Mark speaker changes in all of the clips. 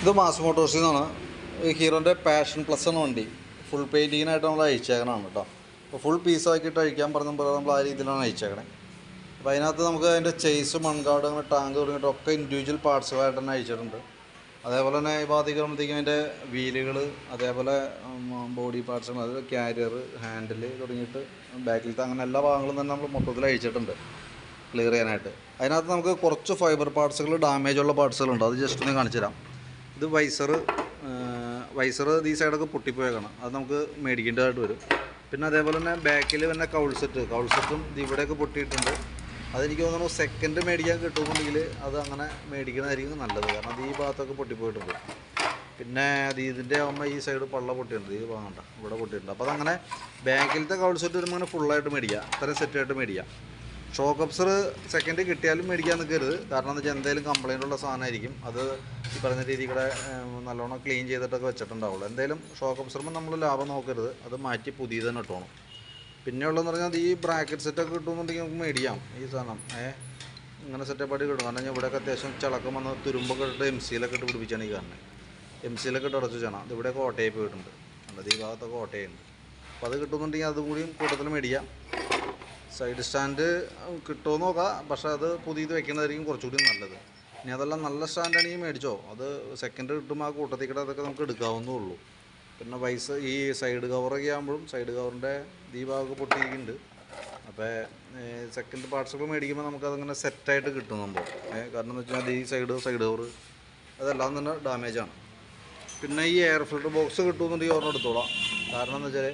Speaker 1: ഇത് മാസ് മോട്ടോഴ്സിൽ നിന്നാണ് ഹീറോന്റെ passion plus എന്ന വണ്ടി. ഫുൾ പെയിന്റിങ്ങിനായിട്ട് നമ്മൾ അയച്ചേക്കണതാണ് കേട്ടോ. അപ്പോൾ ഫുൾ പീസ് പീസാക്കിയിട്ട് അഴിക്കാൻ പറഞ്ഞ പോലെ നമ്മൾ ആ രീതിയിലാണ് അയച്ചേക്കണേ അപ്പോൾ അതിനകത്ത് നമുക്ക് അതിന്റെ ചെയ്സ് മൺകാട് അങ്ങനെ ടാങ്ക് തുടങ്ങിയിട്ട് ഒക്കെ ഇൻഡിവിജ്വൽ പാർട്സുകളായിട്ട് തന്നെ അയച്ചിട്ടുണ്ട് അതേപോലെ തന്നെ ഭാഗത്തേക്ക് വരുമ്പോഴത്തേക്കും അതിന്റെ വീലുകൾ അതേപോലെ ബോഡി പാർട്സുകൾ അത് ക്യാരിയർ ഹാൻഡിൽ തുടങ്ങിയിട്ട് ബാക്കിലത്തെ അങ്ങനെ എല്ലാ ഭാഗങ്ങളും തന്നെ നമ്മൾ മൊത്തത്തിൽ അഴിച്ചിട്ടുണ്ട് ക്ലിയർ ചെയ്യാനായിട്ട്. അതിനകത്ത് നമുക്ക് കുറച്ച് ഫൈബർ പാർട്സുകൾ ഡാമേജ് ഉള്ള പാർട്സുകളുണ്ട് അത് ജസ്റ്റ് ഒന്ന് കാണിച്ചു തരാം. ഇത് വൈസർ വൈസർ ഈ സൈഡൊക്കെ പൊട്ടിപ്പോയേക്കണം അത് നമുക്ക് മേടിക്കേണ്ടതായിട്ട് വരും. പിന്നെ അതേപോലെ തന്നെ ബാക്കിൽ തന്നെ കൗൾ സെറ്റ് കൗൾ സെറ്റും ഇത് ഇവിടെയൊക്കെ പൊട്ടിയിട്ടുണ്ട്. അതെനിക്ക് തോന്നുന്നു സെക്കൻഡ് മേടിക്കാൻ കിട്ടുന്നുണ്ടെങ്കിൽ അത് അങ്ങനെ മേടിക്കണതായിരിക്കും നല്ലത്. കാരണം അത് ഈ ഭാഗത്തൊക്കെ പൊട്ടിപ്പോയിട്ടുണ്ട്. പിന്നെ അത് ഇതിന്റെ അമ്മ ഈ സൈഡ് പള്ള പൊട്ടിയിട്ടുണ്ട്. ഈ ഭാഗം കണ്ട ഇവിടെ പൊട്ടിയിട്ടുണ്ട്. അപ്പോൾ അതങ്ങനെ ബാക്കിലത്തെ കൗൾ സെറ്റ് വരുമ്പോൾ അങ്ങനെ ഫുള്ളായിട്ട് മേടിക്കുക അത്രയും സെറ്റായിട്ട് മേടിക്കുക ഷോക്ക് അബ്സർ സെക്കൻഡ് കിട്ടിയാലും മേടിക്കാൻ നിൽക്കരുത്. കാരണം എന്താ വെച്ചാൽ എന്തെങ്കിലും കംപ്ലൈന്റ് ഉള്ള സാധനമായിരിക്കും. അത് ഈ പറഞ്ഞ ഏം, നല്ലോണം ക്ലീൻ ചെയ്തിട്ടൊക്കെ വെച്ചിട്ടുണ്ടാവുള്ളൂ. എന്തായാലും ഷോക്ക് അബ്സറുമ്പോൾ നമ്മൾ ലാഭം നോക്കരുത്. അത് മാറ്റി പുതിയത് തന്നെ ഇട്ടോണം. പിന്നെ ഉള്ളതെന്ന് പറഞ്ഞാൽ ഈ ബ്രാക്കറ്റ് സെറ്റൊക്കെ കിട്ടുമെന്നുണ്ടെങ്കിൽ നമുക്ക് മേടിക്കാം ഈ സാധനം. ഏ? ഇങ്ങനെ സെറ്റപ്പ് ആയിട്ട് കിട്ടും. കാരണം ഞാൻ ഇവിടെയൊക്കെ അത്യാവശ്യം ചിളക്കം വന്ന് തുരുമ്പൊക്കെ ഇട്ട് എം സിയിലൊക്കെ ഇട്ട് പിടിപ്പിച്ചാണ് ഈ കാരണം. എം സിയിലൊക്കെ ഇട്ട് അടച്ചു വെച്ചാണ്. അത് ഇവിടെയൊക്കെ ഓട്ടയായി പോയിട്ടുണ്ട്. അല്ലാതെ ഈ ഭാഗത്തൊക്കെ കോട്ടയുണ്ട് അപ്പോൾ അത് കിട്ടുമെന്നുണ്ടെങ്കിൽ അതും കൂടിയും കൂട്ടത്തിൽ മേടിക്കാം സൈഡ് സ്റ്റാൻഡ് കിട്ടുമോ നോക്കാം. പക്ഷേ അത് പുതിയത് വെക്കുന്നതായിരിക്കും കുറച്ചുകൂടി നല്ലത്. ഇനി അതെല്ലാം നല്ല സ്റ്റാൻഡാണെങ്കിൽ മേടിച്ചോ. അത് സെക്കൻഡ് കിട്ടുമ്പോൾ ആ കൂട്ടത്തിൽ കൂടെ അതൊക്കെ നമുക്ക് എടുക്കാവുന്നേ ഉള്ളൂ. പിന്നെ വൈസ് ഈ സൈഡ് കവറൊക്കെ ആകുമ്പോഴും സൈഡ് കവറിന്റെ ഈ പൊട്ടിയിരിക്കുന്നുണ്ട്. അപ്പോൾ സെക്കൻഡ് പാർട്സൊക്കെ മേടിക്കുമ്പോൾ നമുക്കതങ്ങനെ സെറ്റായിട്ട് കിട്ടും ഏ, കാരണം എന്ന് വെച്ചാൽ ഈ സൈഡ് സൈഡ് കവർ അതെല്ലാം തന്നെ ഡാമേജാണ് പിന്നെ ഈ എയർ ഫിൽട്ടർ ബോക്സ് കിട്ടുമെന്നുണ്ടെങ്കിൽ ഒരെണ്ണം എടുത്തോളാം. കാരണം എന്ന് വെച്ചാൽ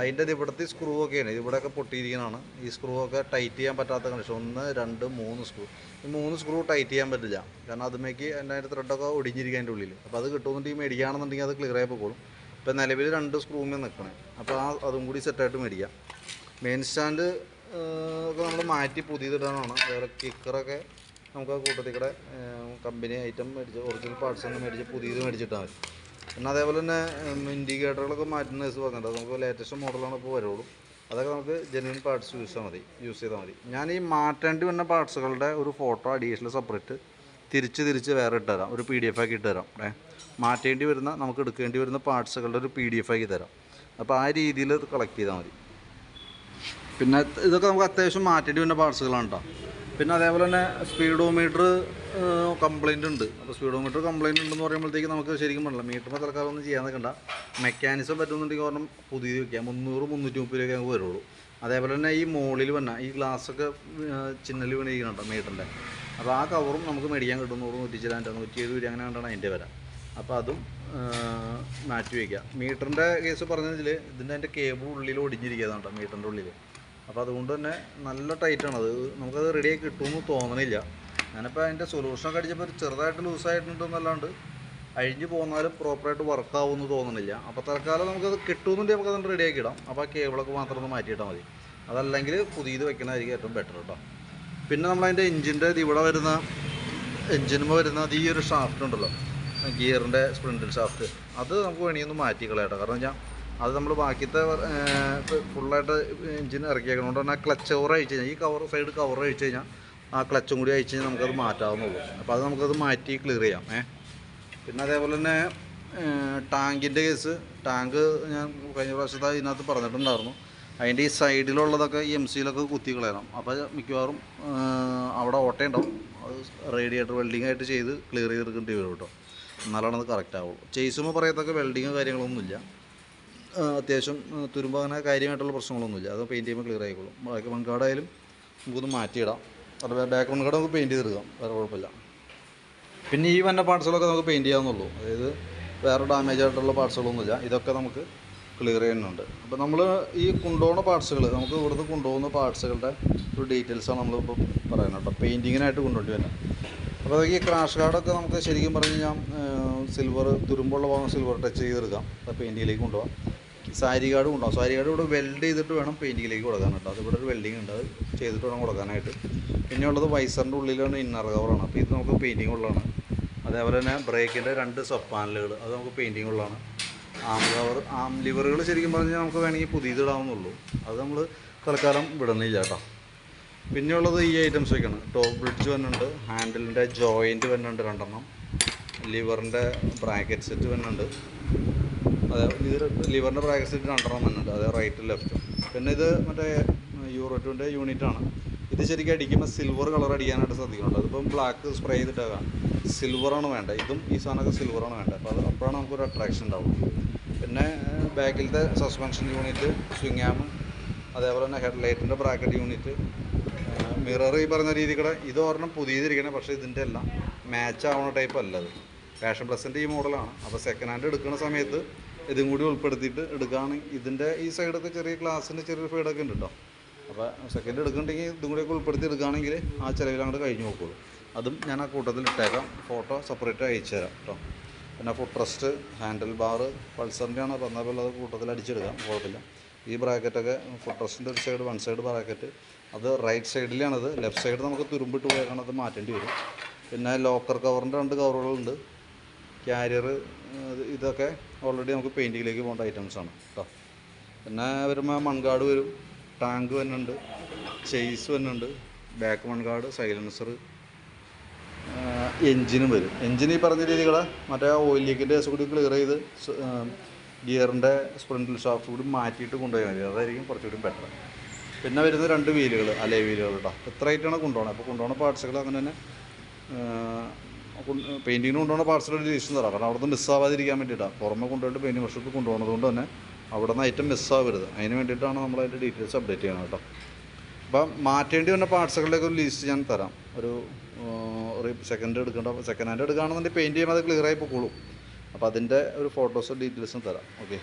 Speaker 1: അതിന്റെ ഇവിടുത്തെ സ്ക്രൂ ഒക്കെയാണ് ഇവിടെയൊക്കെ പൊട്ടിയിരിക്കുന്നതാണ്. ഈ സ്ക്രൂ ഒക്കെ ടൈറ്റ് ചെയ്യാൻ പറ്റാത്ത കണ്ടീഷൻ ഒന്ന് രണ്ട് മൂന്ന് സ്ക്രൂ ഈ മൂന്ന് സ്ക്രൂ ടൈറ്റ് ചെയ്യാൻ പറ്റില്ല. കാരണം അതുമേക്ക് എന്റെ അതിന്റെ ത്രെഡൊക്കെ ഒടിഞ്ഞിരിക്കുക അതിന്റെ ഉള്ളിൽ അപ്പോൾ അത് കിട്ടുമെന്നുണ്ടെങ്കിൽ മേടിക്കുകയാണെന്നുണ്ടെങ്കിൽ അത് ക്ലിയർ ആയി പോകോളും ഇപ്പോൾ നിലവിൽ രണ്ട് സ്ക്രൂമേ നിൽക്കണേ അപ്പോൾ ആ അതും കൂടി സെറ്റായിട്ട് മേടിക്കാം. മെയിൻ സ്റ്റാൻഡ് ഒക്കെ നമ്മൾ മാറ്റി പുതിയതിടാനാണ്. വേറെ കിക്കറൊക്കെ നമുക്ക് ആ കൂട്ടത്തിൽ കൂടെ കമ്പനി ഐറ്റം മേടിച്ച് ഒറിജിനൽ പാർട്സ് തന്നെ മേടിച്ച് പുതിയത് മേടിച്ചിട്ടാൽ മതി. പിന്നെ അതേപോലെ തന്നെ ഇൻഡിക്കേറ്ററുകളൊക്കെ മാറ്റുന്ന കേസ് പറഞ്ഞിട്ട് നമുക്ക് ലേറ്റസ്റ്റ് മോഡലാണ് ഇപ്പോൾ വരുള്ളൂ. അതൊക്കെ നമുക്ക് ജെന്യൂൻ പാർട്സ് യൂസ് ചെയ്താൽ മതി. യൂസ് ചെയ്താൽ മതി. ഞാൻ ഈ മാറ്റേണ്ടി വന്ന പാർട്സുകളുടെ ഒരു ഫോട്ടോ അഡീഷണൽ സെപ്പറേറ്റ് തിരിച്ച് തിരിച്ച് വേറെ ഇട്ടുതരാം. ഒരു പി ഡി എഫ് ആക്കി ഇട്ടുതരാം. ഏ? മാറ്റേണ്ടി വരുന്ന നമുക്ക് എടുക്കേണ്ടി വരുന്ന പാർട്സുകളുടെ ഒരു പി ഡി എഫ് ആക്കി തരാം. അപ്പോൾ ആ രീതിയിൽ കളക്ട് ചെയ്താൽ മതി. പിന്നെ ഇതൊക്കെ നമുക്ക് അത്യാവശ്യം മാറ്റേണ്ടി വരുന്ന പാർട്സുകളാണ് കേട്ടോ പിന്നെ അതേപോലെ തന്നെ സ്പീഡോമീറ്റർ കംപ്ലൈന്റ് ഉണ്ട്. അപ്പോൾ സ്പീഡോമീറ്റർ കംപ്ലൈന്റ് ഉണ്ടെന്ന് പറയുമ്പോഴത്തേക്ക് നമുക്ക് ശരിക്കും പറഞ്ഞില്ല. മീറ്റർ തൽക്കാലം ഒന്നും ചെയ്യാൻ നിൽക്കണ്ട. മെക്കാനിസം പറ്റുന്നുണ്ടെങ്കിൽ കാരണം പുതിയത് വയ്ക്കാം മുന്നൂറ് മുന്നൂറ്റി മുപ്പത് രൂപയ്ക്ക് നമുക്ക് വരുള്ളൂ. അതേപോലെ തന്നെ ഈ മോളിൽ വന്ന ഈ ഗ്ലാസ്സൊക്കെ ചിന്നൽ കേട്ടോ മീറ്ററിന്റെ അപ്പോൾ ആ കവറും നമുക്ക് മേടിക്കാൻ കിട്ടും. നൂറ് നൂറ്റി ചില നൂറ്റി ഏഴ് രൂപ അങ്ങനെ കണ്ടാണ് അതിന്റെ വില. അപ്പോൾ അതും മാറ്റി വയ്ക്കുക മീറ്ററിന്റെ കേസ് പറഞ്ഞതിൽ ഇതിന്റെ അതിന്റെ കേബിൾ ഉള്ളിൽ ഒടിഞ്ഞിരിക്കുകയാണ് കേട്ടോ മീറ്ററിന്റെ ഉള്ളിൽ അപ്പോൾ അതുകൊണ്ട് തന്നെ നല്ല ടൈറ്റാണ് അത്. നമുക്കത് റെഡിയായി കിട്ടുമെന്ന് തോന്നണില്ല. ഞാനിപ്പോൾ അതിന്റെ സൊല്യൂഷനൊക്കെ അടിച്ചപ്പോൾ ഒരു ചെറുതായിട്ട് ലൂസായിട്ടുണ്ടെന്നല്ലാണ്ട് അഴിഞ്ഞ് പോന്നാലും പ്രോപ്പറായിട്ട് വർക്ക് ആവുമെന്ന് തോന്നണില്ല. അപ്പോൾ തൽക്കാലം നമുക്കത് കിട്ടുമെന്നുണ്ടെങ്കിൽ നമുക്കത് റെഡിയാക്കി ഇടാം. അപ്പോൾ ആ കേബിളൊക്കെ മാത്രം ഒന്ന് മാറ്റിയിട്ടാൽ മതി. അതല്ലെങ്കിൽ പുതിയത് വെക്കുന്നതായിരിക്കും ഏറ്റവും ബെറ്റർ കേട്ടോ. പിന്നെ നമ്മളതിന്റെ എഞ്ചിന്റെ ഇവിടെ വരുന്ന എഞ്ചിനുമ്പോൾ വരുന്ന ഈ ഒരു ഷാഫ്റ്റ് ഉണ്ടല്ലോ. ഗിയറിന്റെ സ്പ്രിൻഡിൽ ഷാഫ്റ്റ് അത് നമുക്ക് വേണമെങ്കിൽ മാറ്റി കളയട്ടോ. കാരണം വെച്ചാൽ അത് നമ്മൾ ബാക്കിയത്തെ ഫുള്ളായിട്ട് എഞ്ചിൻ ഇറക്കിയേക്കണോണ്ട് തന്നെ ക്ലച്ച് കവർ അഴിച്ചു കഴിഞ്ഞാൽ ഈ കവർ സൈഡ് കവർ അഴിച്ചു കഴിഞ്ഞാൽ ആ ക്ലച്ചും കൂടി അഴിച്ചു കഴിഞ്ഞാൽ നമുക്കത് മാറ്റാവുന്നുള്ളൂ അപ്പോൾ അത് നമുക്കത് മാറ്റി ക്ലിയർ ചെയ്യാം. ഏ? പിന്നെ അതേപോലെ തന്നെ ടാങ്കിന്റെ കേസ് ടാങ്ക് ഞാൻ കഴിഞ്ഞ പ്രാവശ്യത്തെ ഇതിനകത്ത് പറഞ്ഞിട്ടുണ്ടായിരുന്നു. അതിന്റെ ഈ സൈഡിലുള്ളതൊക്കെ ഈ എം സിയിലൊക്കെ കുത്തി കളയണം അപ്പോൾ മിക്കവാറും അവിടെ ഓട്ടയുണ്ടാവും. അത് റേഡിയേറ്റർ വെൽഡിംഗ് ആയിട്ട് ചെയ്ത് ക്ലിയർ ചെയ്തെടുക്കേണ്ടി വരും കേട്ടോ. എന്നാലാണ് അത് കറക്റ്റ് ആവുള്ളൂ. ചേസുമ്പോൾ പറയത്തക്ക വെൽഡിങ്ങോ കാര്യങ്ങളൊന്നുമില്ല. അത്യാവശ്യം തുരുമ്പ് അങ്ങനെ കാര്യമായിട്ടുള്ള പ്രശ്നങ്ങളൊന്നുമില്ല. അത് പെയിന്റ് ചെയ്യുമ്പോൾ ക്ലിയർ ആയിക്കോളും. ബാക്കി മൺകാടായാലും നമുക്കൊന്ന് മാറ്റിയിടാം. അത് ബാക്ക് മൺകാട് നമുക്ക് പെയിന്റ് ചെയ്തെടുക്കാം. വേറെ കുഴപ്പമില്ല. പിന്നെ ഈ വന്ന പാർട്സുകളൊക്കെ നമുക്ക് പെയിന്റ് ചെയ്യാവുന്നുള്ളൂ. അതായത് വേറെ ഡാമേജ് ആയിട്ടുള്ള പാർട്സുകളൊന്നുമില്ല ഇതൊക്കെ നമുക്ക് ക്ലിയർ ചെയ്യുന്നുണ്ട്. അപ്പോൾ നമ്മൾ ഈ കൊണ്ടുപോകുന്ന പാർട്സുകൾ നമുക്ക് ഇവിടുന്ന് കൊണ്ടുപോകുന്ന പാർട്സുകളുടെ ഒരു ഡീറ്റെയിൽസാണ് നമ്മളിപ്പോൾ പറയുന്നത് കേട്ടോ. പെയിന്റിങ്ങിനായിട്ട് കൊണ്ടുപോയി വരാം. അപ്പോൾ ഈ ക്രാഷ് കാർഡൊക്കെ നമുക്ക് ശരിക്കും പറഞ്ഞു കഴിഞ്ഞാൽ സിൽവർ തുരുമ്പുള്ള ഭാഗം സിൽവർ ടച്ച് ചെയ്തെടുക്കാം. അത് പെയിന്റിങ്ങിലേക്ക് കൊണ്ടുപോകാം സാരി കാർഡ് കൊണ്ടുപോകാം സാരി കാർഡ് ഇവിടെ വെൽഡ് ചെയ്തിട്ട് വേണം പെയിന്റിങ്ങിലേക്ക് കൊടുക്കാൻ കേട്ടോ. അത് ഇവിടെ ഒരു വെൽഡിങ് ഉണ്ട്. അത് ചെയ്തിട്ട് വേണം കൊടുക്കാനായിട്ട്. പിന്നെ ഉള്ളത് വൈസറിന്റെ ഉള്ളിലാണ് ഇന്നർ കവറാണ് അപ്പോൾ ഇത് നമുക്ക് പെയിന്റിങ് ഉള്ളതാണ്. അതേപോലെ തന്നെ ബ്രേക്കിന്റെ രണ്ട് സബ് പാനലുകൾ അത് നമുക്ക് പെയിന്റിങ് ഉള്ളതാണ്. ആം കവർ ആം ലിവറുകൾ ശരിക്കും പറഞ്ഞാൽ നമുക്ക് വേണമെങ്കിൽ പുതിയത് ഇടാവുന്നുള്ളൂ അത് നമ്മൾ തൽക്കാലം വിടണില്ല കേട്ടോ. പിന്നെയുള്ളത് ഈ ഐറ്റംസ് ഒക്കെയാണ്. ടോപ്പ് ബ്രിഡ്ജ് വന്നിട്ടുണ്ട് ഹാൻഡിലിന്റെ ജോയിന്റ് വന്നിട്ടുണ്ട് രണ്ടെണ്ണം ലിവറിന്റെ ബ്രാക്കറ്റ് സെറ്റ് വന്നിട്ടുണ്ട്. അതെ ഇത് ലിവറിന്റെ ബ്രാക്കറ്റ് സെറ്റ് രണ്ടെണ്ണം വന്നിട്ടുണ്ട് അതെ റൈറ്റ് ലെഫ്റ്റും പിന്നെ ഇത് മറ്റേ യൂറോ ടുവിന്റെ യൂണിറ്റാണ് ഇത് ശരിക്കും അടിക്കുമ്പോൾ സിൽവർ കളർ അടിക്കാനായിട്ട് ശ്രദ്ധിക്കുന്നുണ്ട് അതിപ്പം ബ്ലാക്ക് സ്പ്രേ ചെയ്തിട്ടാകാം സിൽവറാണ് വേണ്ടത്. ഇതും ഈ സാധനമൊക്കെ സിൽവറാണ് വേണ്ടത്. അപ്പോൾ അത് അപ്പോഴാണ് നമുക്കൊരു അട്രാക്ഷൻ ഉണ്ടാവും പിന്നെ ബാക്കിലത്തെ സസ്പെൻഷൻ യൂണിറ്റ് സ്വിങ് ആം അതേപോലെ തന്നെ ഹെഡ് ലൈറ്റിന്റെ ബ്രാക്കറ്റ് യൂണിറ്റ് മിറർ ഈ പറഞ്ഞ രീതിക്കൂടെ ഇത് ഒരെണ്ണം പുതിയതിരിക്കണേ പക്ഷേ ഇതിന്റെ എല്ലാം മാച്ച് ആവുന്ന ടൈപ്പ് അല്ല അത്. ഫാഷൻ പ്ലസിന്റെ ഈ മോഡലാണ് അപ്പോൾ സെക്കൻഡ് ഹാൻഡ് എടുക്കുന്ന സമയത്ത് ഇതും കൂടി ഉൾപ്പെടുത്തിയിട്ട് എടുക്കുകയാണെങ്കിൽ ഇതിന്റെ ഈ സൈഡൊക്കെ ചെറിയ ഗ്ലാസിന്റെ ചെറിയൊരു ഫീഡൊക്കെ ഉണ്ട് കേട്ടോ അപ്പോൾ സെക്കൻഡ് എടുക്കുന്നുണ്ടെങ്കിൽ ഇതും കൂടിയൊക്കെ ഉൾപ്പെടുത്തി എടുക്കുകയാണെങ്കിൽ ആ ചിലവിൽ അങ്ങോട്ട് കഴിഞ്ഞ് നോക്കുള്ളൂ അതും ഞാൻ ആ കൂട്ടത്തിൽ ഇട്ടേക്കാം ഫോട്ടോ സെപ്പറേറ്റ് അയച്ചു തരാം കേട്ടോ പിന്നെ ഫുട് റെസ്റ്റ് ഹാൻഡിൽ ബാറ് പൾസറിന്റെ ആണ് പറഞ്ഞ പോലെ അത് കൂട്ടത്തിൽ അടിച്ചെടുക്കാം കുഴപ്പമില്ല. ഈ ബ്രാക്കറ്റൊക്കെ ഫുട് റെസ്റ്റിന്റെ ഒരു സൈഡ് വൺ സൈഡ് ബ്രാക്കറ്റ് അത് റൈറ്റ് സൈഡിലാണത് ലെഫ്റ്റ് സൈഡ് നമുക്ക് തുരുമ്പിട്ട് പോയേക്കാണ് അത് മാറ്റേണ്ടി വരും. പിന്നെ ലോക്കർ കവറിന്റെ രണ്ട് കവറുകളുണ്ട് ക്യാരിയർ ഇതൊക്കെ ഓൾറെഡി നമുക്ക് പെയിന്റിങ്ങിലേക്ക് പോകേണ്ട ഐറ്റംസ് ആണ് കേട്ടോ പിന്നെ വരുമ്പോൾ മൺകാട് വരും. ടാങ്ക് വന്നുണ്ട് ചെയ്സ് വന്നുണ്ട് ബാക്ക് മൺകാട് സൈലൻസർ എൻജിനും വരും. എൻജിൻ ഈ പറഞ്ഞ രീതികൾ മറ്റേ ഓയിൽ ലീക്കിന്റെ കേസ് കൂടി ക്ലിയർ ചെയ്ത് ഗിയറിന്റെ സ്പ്രിൻഡിൽ ഷാഫ് കൂടി മാറ്റിയിട്ട് കൊണ്ടുപോയാൽ മതി. അതായിരിക്കും കുറച്ചുകൂടി ബെറ്റർ പിന്നെ വരുന്ന രണ്ട് വീലുകൾ അലേ വീലുകൾ കേട്ടോ എത്ര ആയിട്ടാണ് കൊണ്ടുപോകണം അപ്പോൾ കൊണ്ടുപോകുന്ന പാർട്സുകൾ അങ്ങനെ തന്നെ പെയിന്റിങ്ങിന് കൊണ്ടുപോകുന്ന ഒരു ലിസ്റ്റ് തരാം. കാരണം അവിടെ നിന്ന് മിസ്സാവാതിരിക്കാൻ വേണ്ടിയിട്ടാണ് പുറമെ കൊണ്ടുപോയിട്ട് പെയിന്റിംഗ് വർഷത്തിൽ കൊണ്ടുപോകുന്നത് കൊണ്ട് തന്നെ അവിടെ നിന്ന് ഐറ്റം മിസ്സാവരുത് അതിന് വേണ്ടിയിട്ടാണ് നമ്മൾ അതിന്റെ ഡീറ്റെയിൽസ് അപ്ഡേറ്റ് ചെയ്യണം കേട്ടോ അപ്പം മാറ്റേണ്ടി വന്ന പാർട്സുകളുടെയൊക്കെ ഒരു ലിസ്റ്റ് ഞാൻ തരാം. ഒരു സെക്കൻഡ് എടുക്കേണ്ട സെക്കൻഡ് ഹാൻഡ് എടുക്കുകയാണെന്നുണ്ടെങ്കിൽ പെയിന്റ് ചെയ്യുമ്പോൾ അത് ക്ലിയർ ആയി പോയിക്കോളും അപ്പോൾ അതിന്റെ ഒരു ഫോട്ടോസും ഡീറ്റെയിൽസും തരാം. ഓക്കെ